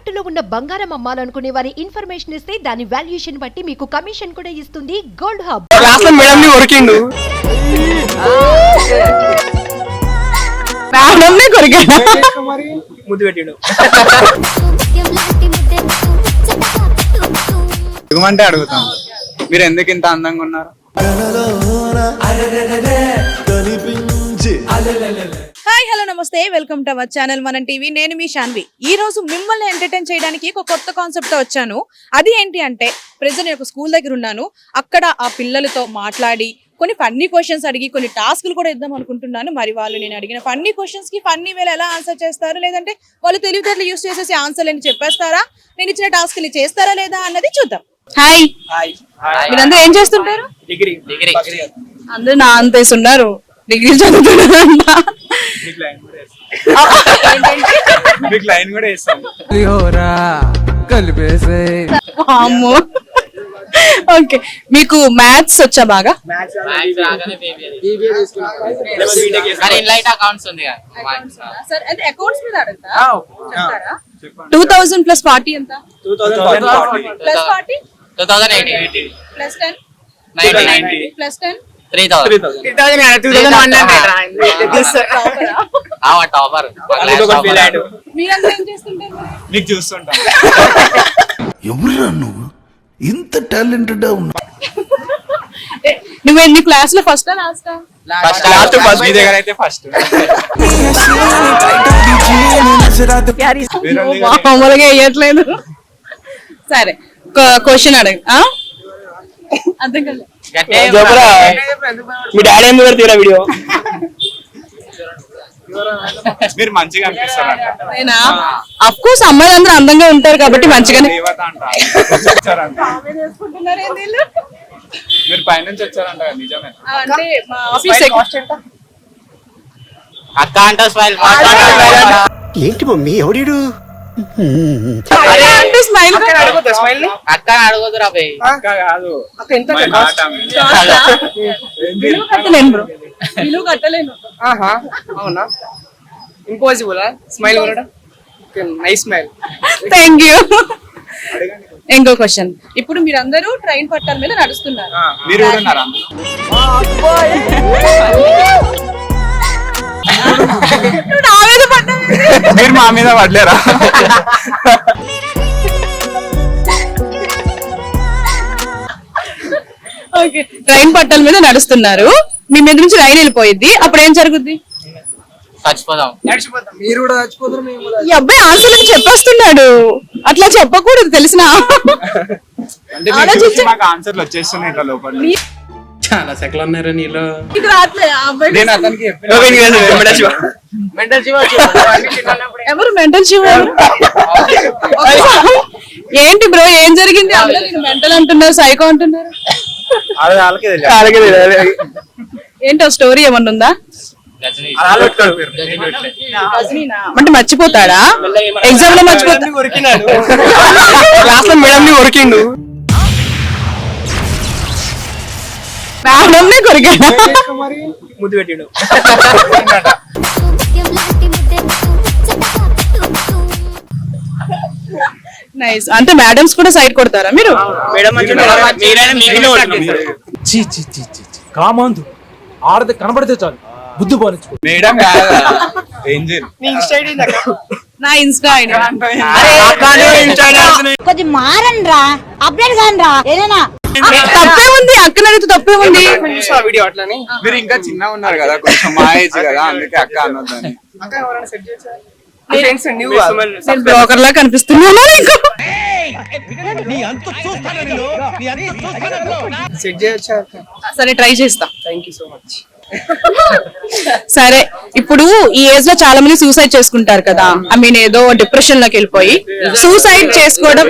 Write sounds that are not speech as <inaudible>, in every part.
తాకట్టులో ఉన్న బంగారం అమ్మాలనుకునే వారి ఇన్ఫర్మేషన్ ఇస్తే దాని వాల్యుయేషన్ బట్టి మీకు కమిషన్ కూడా ఇస్తుంది. Gold hub. కొరికిండు. ముద్దు పెట్టిండు అడుగుతాం. మీరు ఎందుకు ఇంత అందంగా ఉన్నారు? Hi hello namaste. Welcome to our channel Mana TV. నేను మీ శాన్వి ఈ రోజు మిమ్మల్ని ఎంటర్టైన్ చేయడానికి ఒక కొత్త కాన్సెప్ట్తో వచ్చాను. అది ఏంటి అంటే ప్రెజెంట్ నేను ఒక స్కూల్ దగ్గర ఉన్నాను. అక్కడ ఆ పిల్లలతో మాట్లాడి కొన్ని ఫన్నీ క్వశ్చన్స్ అడిగి కొన్ని టాస్క్లు కూడా ఇద్దాం అనుకుంటున్నాను. మరి వాళ్ళు నేను అడిగిన ఫన్నీ క్వశ్చన్స్కి ఫన్నీ వేలు ఎలా ఆన్సర్ చేస్తారు? లేదంటే వాళ్ళు తెలివితేటలు యూస్ చేసేసి ఆన్సర్ అని చెప్పేస్తారా? నేను ఇచ్చిన టాస్క్లు చేస్తారా లేదా అన్నది చూద్దాం. హాయ్. హాయ్. మీరందరూ ఏం చేస్తుంటారు? డిగ్రీ. డిగ్రీ. అందరూ నా అంతేసి ఉన్నారు డిగ్రీ చదువుతున్నారంట. మీకు లైన్ కూడా వేస్తాం. మీకు లైన్ కూడా వేస్తాం. అమ్మో ఓకే. మీకు మ్యాథ్స్ వచ్చా బాగా? కానీ ఇన్లైట్ అకౌంట్స్ ఉంది కదా. సరే అంటే అకౌంట్స్ మీద అడుగుతా ఆ, చెప్తారా? చెప్పండి. టూ థౌసండ్ ప్లస్ ఫార్టీ ఎంత? Plus forty two thousand eighty plus ten plus ten three thousand thousand చూస్తుంటాం. నువ్వు? ఇంత టాలెంటెడ్ ఏ, నువ్వు ఎన్ని క్లాస్లో first last first last first మీ దగ్గర అయితే ఫస్ట్ మామూలుగా వేయట్లేదు. సరే క్వశ్చన్ అడగ ఆ? అర్థం కాలేదు మీ డాడీ ఎందుకు పెడతారా వీడియో? మీరు మంచిగా అనిపిస్తారంట. అఫ్ కోర్స్ అమ్మాయిలు అందరూ అందంగా ఉంటారు కాబట్టి మంచిగానే. వచ్చారంట. నిజమే. అంటే మా ఆఫీస్ అక్క అంట ఏంటి మమ్మీ ఎవడీడు? అంటే స్మైల్ అడుగుతా స్మైల్ అక్క అడగదురా భయ్ అక్క కాదు. అక్క ఎంత My heart ఆమె. విలువ కట్టలేను బ్రో. విలువ కట్టలేను. ఆహా అవునా? ఇంపాసిబుల్ స్మైల్ కొనడం? నైస్ స్మైల్ థ్యాంక్ యూ ఇంకో క్వశ్చన్ ఇప్పుడు మీరందరూ ట్రైన్ పట్టాల మీద నడుస్తున్నారు. మీరు కూడా మా మీద పడలేరా? ఓకే ట్రైన్ పట్టాల మీద నడుస్తున్నారు. మీ మీద నుంచి రైలు వెళ్ళిపోయింది అప్పుడు ఏం జరుగుద్ది? చచ్చిపోదాం. నడిచిపోతాం. మీరు కూడా చచ్చిపోతారు మేము కూడా ఈ అబ్బాయి ఆన్సర్ చెప్పేస్తున్నాడు. అట్లా చెప్పకూడదు తెలిసిన? ఆన్సర్లు వచ్చేస్తున్నాయి ఇట్లా లోపల. నుంచి. చాలా సెకలు ఉన్నారా నీలో నేను అతనికి ఎవరు మెంటల్ శివ? ఏంటి బ్రో ఏం జరిగింది? మెంటల్ అంటున్నారు సైకో అంటున్నారు? తెలియదు. ఏంటో స్టోరీ ఏమన్నా ఉందా. అంటే మర్చిపోతాడా? ఎగ్జామ్లో మర్చిపోతా కొరికినాడు క్లాస్లో మేడం ని కొరికిండు కొరికాడా ముద్దు పెట్టిండు. నైస్. అంటే మేడమ్స్ కూడా సైడ్ కొడతారా మీరు. కామాంధు. ఆడది కనబడితే చాలు. బుద్ధి పాలించుకో మేడం నీ ఇన్స్టా. కొద్ది మారండి రా అప్డేట్ కాని రా ఏదైనా తప్పే ఉంది అక్కన అడిగితే తప్పే ఉంది. వీడియో అట్లని. మీరు ఇంకా చిన్న ఉన్నారు కదా కొంచెం మా ఏజ్ కదా అందుకే అక్క నేను బ్రోకర్ లా కనిపిస్తున్నాను నీకు? సరే ట్రై చేస్తా. థ్యాంక్ యూ సో మచ్ సరే ఇప్పుడు ఈ ఏజ్లో చాలా మంది సూసైడ్ చేసుకుంటారు కదా. ఐ మీన్ ఏదో డిప్రెషన్లోకి వెళ్ళిపోయి. సూసైడ్ చేసుకోవడం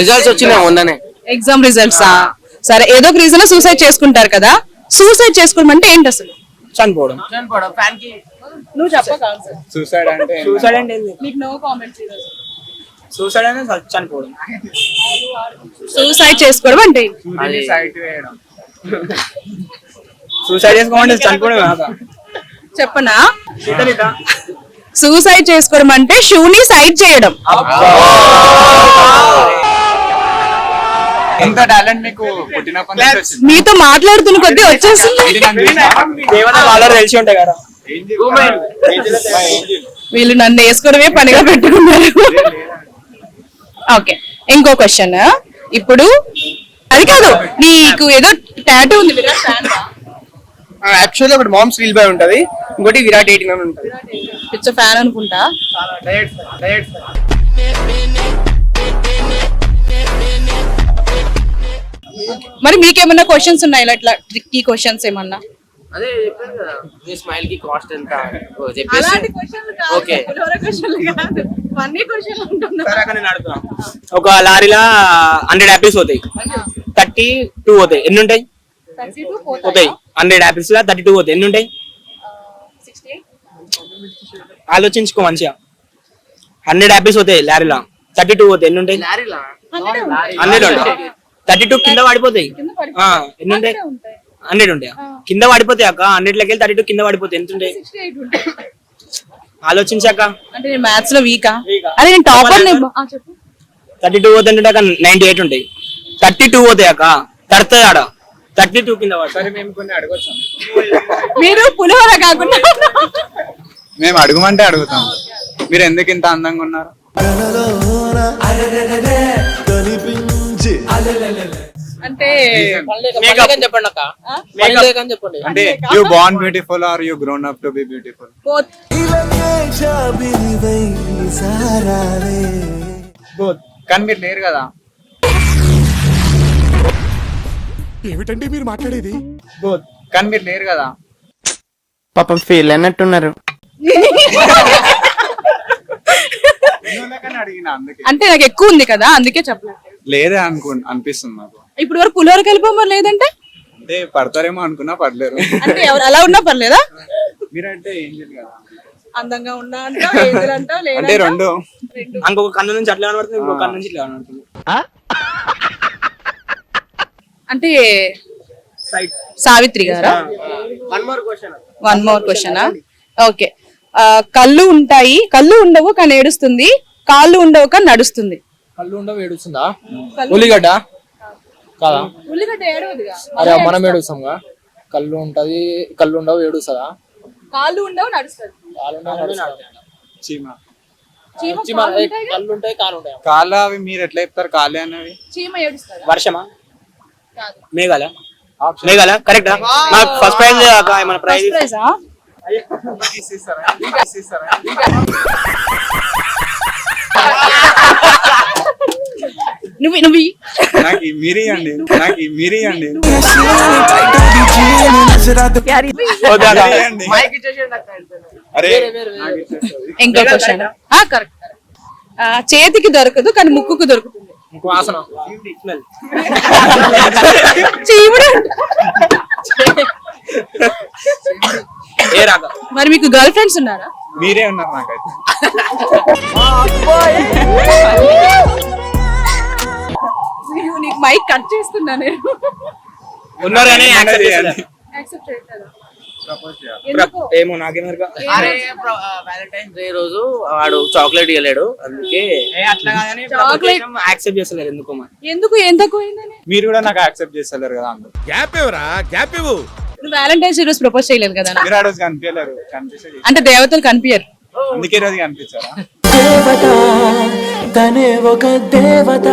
రిజల్ట్స్ వచ్చినాయి మొన్ననే. ఎగ్జామ్ రిజల్ట్స్ సరే ఏదో ఒక రీజన్ సూసైడ్ చేసుకుంటారు కదా? సూసైడ్ చేసుకోవడం అంటే ఏంటి అసలు? చనిపోవడం. నువ్వు చెప్పక సూసైడ్ అంటే సూసైడ్ అంటే నీకు నో కామెంట్స్ సూసైడ్ అంటే చనిపోవడం. సూసైడ్ చేసుకోవడం అంటే సూసైడ్ చేసుకోమంటే చనిపోవడం చెప్పనా? సూసైడ్ చేసుకోవడం అంటే షూని సైడ్ చేయడం. ఎంత టాలెంట్ మీకు పుట్టినప్పటి నుంచి వచ్చింది? మీతో మాట్లాడుతున్న కొద్దీ వచ్చేస్తుంది. తెలుసా? దేవత వాళ్ళ తెలిసి ఉంటాయి కదా? వీళ్ళు నన్ను వేసుకోవడమే పనిగా పెట్టుకున్నారు. ఓకే ఇంకో క్వశ్చన్ ఇప్పుడు అది కాదు నీకు ఏదో టాటూ ఉంది విరాట్? యాక్చువల్లీ ఒకటి మామ్స్ రీల్ బై ఉంటది. ఇంకోటి విరాట్ ఎయిటీన్ అని ఉంటది. పిచ్చ ఫ్యాన్ అనుకుంటా. మరి మీకేమన్నా క్వశ్చన్స్ ఉన్నాయి? ఇలా ఇట్లా ట్రిక్కీ క్వశ్చన్స్ ఏమన్నా? అదే చెప్పాను కదా మీ స్మైల్కి కాస్ట్ ఎంత? ఓ చెప్పేసి. ఓకే. ఒక లారీలా హండ్రెడ్ యాపిల్స్ పోతాయి. థర్టీ టూ పోతాయి. ఎన్ని ఉంటాయి? పోతాయి? హండ్రెడ్ యాపిల్స్ లా థర్టీ టూ పోతాయి. ఎన్ని ఉంటాయి? ఆలోచించుకో మంచిగా. హండ్రెడ్ యాపిల్స్ పోతాయి లారీలా. థర్టీ టూ పోతాయి. ఎన్ని ఉంటాయి? హండ్రెడ్ ఉంటాయి. థర్టీ టూ కింద పడిపోతాయి ఆ, ఎన్ని ఉంటాయి. హండ్రెడ్ ఉంటాయి కింద పడిపోతాయి అక్క. హండ్రెడ్ లెక్క థర్టీ టూ కింద పడిపోతాయి ఎంత ఉంటాయి ఆలోచించాక అంటే నేను మ్యాథ్స్లో వీకా Weak ఆ? అదే నేను టాపర్ చెప్పు. థర్టీ టూ పోతే అక్క నైన్టీ ఎయిట్ ఉంటాయి థర్టీ టూ పోతాయి అక్క? తడుతుంది ఆడ. థర్టీ టూ కింద మీరు పులిహోర కాకుండా మేము అడగమంటే అడుగుతాం. మీరు ఎందుకు ఇంత అందంగా ఉన్నారు? కనిపించి అంటే మేకప్ చెప్పండి అక్క. మేకప్ అని చెప్పండి. అంటే you born beautiful or you grown up to be beautiful both. కానీ మీరు లేరు కదా. ఏమిటండి మీరు మాట్లాడేది? కానీ మీరు లేరు కదా. పాపం ఫెయిల్ అన్నట్టున్నారు అంటే నాకు ఎక్కువ ఉంది కదా అందుకే చెప్పలేదు. లేదే అనుకు అనిపిస్తుంది నాకు. ఇప్పుడు వరకు పులిహోర కలిపోమని లేదంటే? అంటే పడతారేమో అనుకున్నా పడలేరు. అంటే ఎవరు అలా ఉన్నా పర్లేదా? మీరంటే ఏం చేయదు కదా. అందంగా ఉన్నా ఏజ్లు అంటే రెండు. ఇంకొక కన్ను నుంచి అట్లా కనబడుతుంది ఇంకొక కన్ను నుంచి ఇట్లా కనబడుతుంది. అంటే సావిత్రి గారా? One more question one more question okay కళ్ళు ఉంటాయి కళ్ళు ఉండవు కానీ ఏడుస్తుంది కాళ్ళు ఉండవు కానీ నడుస్తుంది. కళ్ళు ఉండవు ఏడుస్తుందా? ఉల్లిగడ్డ? కాదా? ఉల్లిగడ్డ ఏడవదుగా. అరే మనం ఏడుస్తాంగా? కళ్ళు ఉంటది కళ్ళు ఉండవు ఏడుస్తుందా? కాళ్ళు ఉండవు నడుస్తుంది. కాళ్ళు ఉండవు, నడుస్తుందా? చీమ. చీమ చీమ, కాళ్ళు ఏ, ఉంటాయిగా? కళ్ళు ఉంటాయి కాళ్ళు ఉంటాయి. కాళ్ళ అవి మీరు ఎట్లా చెప్తారు? కాళ్ళే అనేవి చీమ ఏడుస్తుంది? వర్షమా? మేఘాల? మేఘాల? కరెక్టా? నాకు ఫస్ట్ ప్రైజ్ మన ప్రైజ్ నువ్వు నువ్వు. నాకు మీరి అండి. నాకు మీరి అండి. ఇంకో క్వశ్చన్ కరెక్ట్ చేతికి దొరకదు కానీ ముక్కుకు దొరుకుతుంది. మరి మీకు గర్ల్ ఫ్రెండ్స్ ఉన్నారా? మీరే ఉన్నారు నాకైతే. <laughs> నీకు నీకు మైక్ కట్ చేస్తున్నా నేను. యాక్సెప్ట్ చేయాలి. యాక్సెప్ట్ చేయట్లేదా ఏమో వ్యాలంటైన్స్ డే రోజు వాడు చాక్లెట్ ఇవ్వలేడు అందుకే Chocolate. యాక్సెప్ట్ చేస్తలేరు ఎందుకో మరి? ఎందుకు? మీరు కూడా నాకు యాక్సెప్ట్ చేస్తలేరు కదా అందరు. గ్యాప్ ఇవ్వరా గ్యాప్ ఇవ్వు. నువ్వు వ్యాలంటైన్స్ రోజు ప్రపోజ్ చేయలేదు కదా మీరు ఆ రోజు కనిపించలేరు. అంటే దేవతలు కనిపించరు. అందుకే రోజు కనిపించారా? తనే ఒక దేవత దేవత.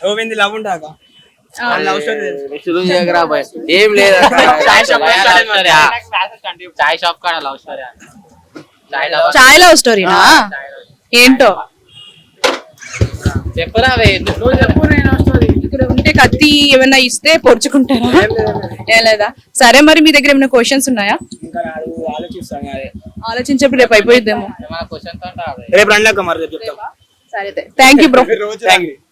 గోవింది లవ్ ఉంటాక లవ్ స్టోరీ శురు చేయకరా బాయ్. ఏం లేదు <laughs> చాయ్ షాప్ చాయ్ షాప్ కాడ లవ్ స్టోరీ చాయ్ లవ్ చాయ్ లవ్ స్టోరీనా ఏంటో? చెప్పరా బే, నువ్వు చెప్పు నేను స్టోరీ. ఇక్కడ ఉంటే కత్తి ఏమైనా ఇస్తే పొడుచుకుంటారా? ఏం లేదా. సరే మరి మీ దగ్గర ఏమైనా క్వశ్చన్స్ ఉన్నాయా? ఇంకా ఆలోచిస్తాను ఆలోచించేప్పుడు రేపు అయిపోయిద్దేమో. రేపు రండి అక్క మరి రేపు? చెప్తాం సరే thank you bro thank you